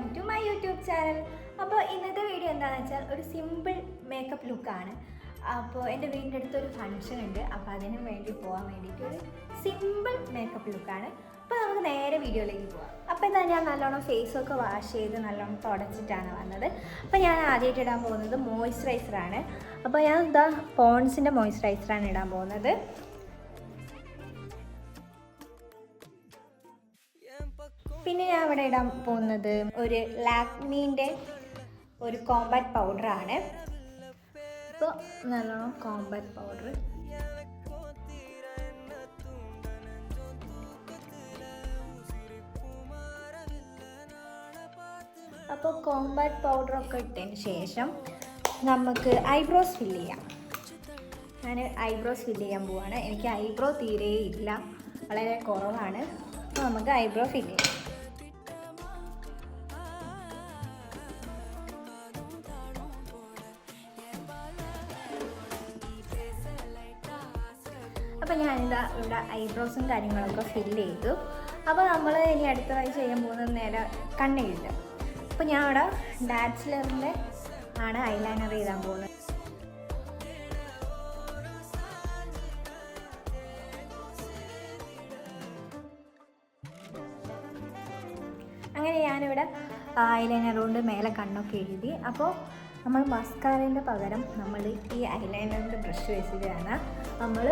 Welcome to my YouTube channel അപ്പോൾ ഇന്നത്തെ video എന്താണെന്ന് വെച്ചാൽ ഒരു സിമ്പിൾ മേക്കപ്പ് ലുക്കാണ് അപ്പോൾ എന്റെ വീടിന്റെ അടുത്ത് ഒരു ഫംഗ്ഷൻ ഉണ്ട്. അപ്പോൾ അതിന് വേണ്ടി പോകാൻ വേണ്ടിയിട്ട് ഒരു സിമ്പിൾ മേക്കപ്പ് ലുക്കാണ് അപ്പോൾ നമുക്ക് നേരെ വീഡിയോയിലേക്ക് പോകാം അപ്പോൾ എന്താ ഞാൻ നല്ലോണം ഫേസൊക്കെ വാഷ് ചെയ്ത് നല്ലോണം തുടച്ചിട്ടാണ് വന്നത്. അപ്പോൾ ഞാൻ ആദ്യമായിട്ട് ഇടാൻ പോകുന്നത് മോയ്സ്ചറൈസറാണ് അപ്പോൾ ഞാൻ ഇതാ പോൺസിന്റെ മോയ്സ്ചറൈസറാണ് ഇടാൻ പോകുന്നത്. പിന്നെ ഞാൻ ഇവിടെ ഇടാൻ പോകുന്നത് ഒരു ലാക്മീന്റെ ഒരു കോമ്പാക്ട് പൗഡറാണ് അപ്പോൾ നല്ലോണം കോമ്പാക്ട് പൗഡർ അപ്പോൾ കോമ്പാക്ട് പൗഡറൊക്കെ ഇട്ടതിന് ശേഷം നമുക്ക് ഐബ്രോസ് ഫില്ല് ചെയ്യാം. ഞാൻ ഐബ്രോസ് ഫില്ല് ചെയ്യാൻ പോവാണ്. എനിക്ക് ഐബ്രോ തീരെ ഇല്ല. വളരെ കുറവാണ്. അപ്പോൾ നമുക്ക് ഐബ്രോ ഫില്ല് ചെയ്യാം. അപ്പോൾ ഞാനിതാ ഇവിടെ ഐബ്രോസും കാര്യങ്ങളൊക്കെ ഫില്ല് ചെയ്തു. അപ്പോൾ നമ്മൾ ഇനി അടുത്തതായി ചെയ്യാൻ പോകുന്നത് നേരെ കണ്ണെഴുതുക അപ്പോൾ ഞാൻ അവിടെ ഡാറ്റ്സ്ലറിന്റെ ആണ് ഐലൈനർ ചെയ്താൽ പോകുന്നത്. അങ്ങനെ ഞാനിവിടെ ഐലൈനർ കൊണ്ട് മേലെ കണ്ണൊക്കെ എഴുതി. അപ്പോൾ നമ്മൾ മസ്കാരേന്റെ പകരം നമ്മൾ ഈ ഐലൈനറിന്റെ ബ്രഷ് വെച്ചിട്ടാണ് നമ്മൾ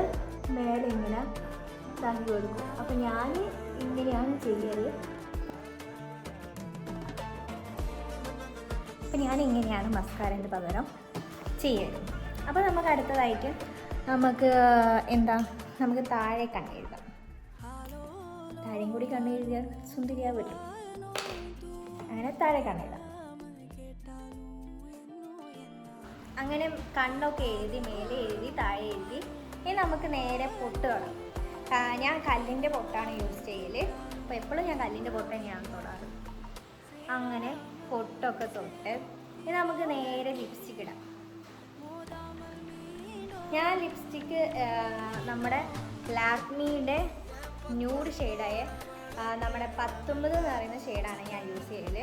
മേലെ ഇങ്ങനെ ഇതാക്കി കൊടുക്കും. അപ്പോൾ ഞാൻ ഇങ്ങനെയാണ് ചെയ്യൽ അപ്പോൾ ഞാൻ ഇങ്ങനെയാണ് മസ്കാരേന്റെ പകരം ചെയ്യൽ. അപ്പോൾ നമുക്ക് അടുത്തതായിട്ട് നമുക്ക് എന്താ നമുക്ക് താഴെ കണ്ണെഴുതാം. താഴെയും കൂടി കണ്ണെഴുതിയാൽ സുന്ദരിയാ പറ്റും അങ്ങനെ താഴെ കണ്ണിട അങ്ങനെ കണ്ണൊക്കെ എഴുതി മേലെ എഴുതി താഴെ എഴുതി. ഇനി നമുക്ക് നേരെ പൊട്ട് തുടങ്ങും. ഞാൻ കല്ലിന്റെ പൊട്ടാണ് യൂസ് ചെയ്യൽ അപ്പോൾ എപ്പോഴും ഞാൻ കല്ലിന്റെ പൊട്ട് തന്നെയാണ് തൊടാറ്. അങ്ങനെ പൊട്ടൊക്കെ തൊട്ട് ഇനി നമുക്ക് നേരെ ലിപ്സ്റ്റിക് ഇടാം. ഞാൻ ലിപ്സ്റ്റിക്ക് നമ്മുടെ ലാക്മിയുടെ ന്യൂഡ് ഷെയ്ഡായ നമ്മുടെ പത്തൊമ്പത് എന്ന് പറയുന്ന ഷെയ്ഡാണ് ഞാൻ യൂസ് ചെയ്യൽ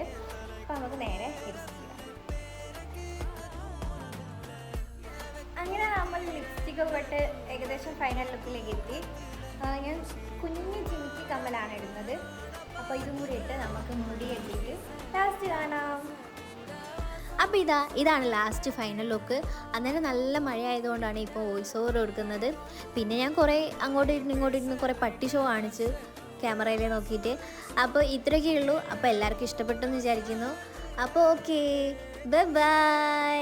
അപ്പോൾ നമുക്ക് നേരെ അങ്ങനെ നമ്മൾ ലിപ്സ്റ്റിക് ഒക്കെ ഏകദേശം ഫൈനൽ ലുക്കിലേക്ക് എത്തി. ഞാൻ കുഞ്ഞു ചിമിക്കി കമ്മലാണ് ഇടുന്നത്. അപ്പോൾ ഇതും കൂടി ഇട്ട് നമുക്ക് മുടി കെട്ടിയിട്ട് ലാസ്റ്റ് കാണാം. അപ്പോൾ ഇതാ ഇതാണ് ലാസ്റ്റ് ഫൈനൽ ലുക്ക് അന്നേരം നല്ല മഴയായതുകൊണ്ടാണ് ഇപ്പോൾ വോയിസ് ഓവർ കൊടുക്കുന്നത്. പിന്നെ ഞാൻ കുറേ അങ്ങോട്ട് ഇരുന്ന് ഇങ്ങോട്ട് ഇരുന്ന് കുറേ പട്ടി ഷോ കാണിച്ച് ക്യാമറയിൽ നോക്കിയിട്ട്. അപ്പോൾ ഇത്രയൊക്കെ ഉള്ളൂ. അപ്പോൾ എല്ലാവർക്കും ഇഷ്ടപ്പെട്ടെന്ന് വിചാരിക്കുന്നു. അപ്പോൾ ഓക്കെ ബൈ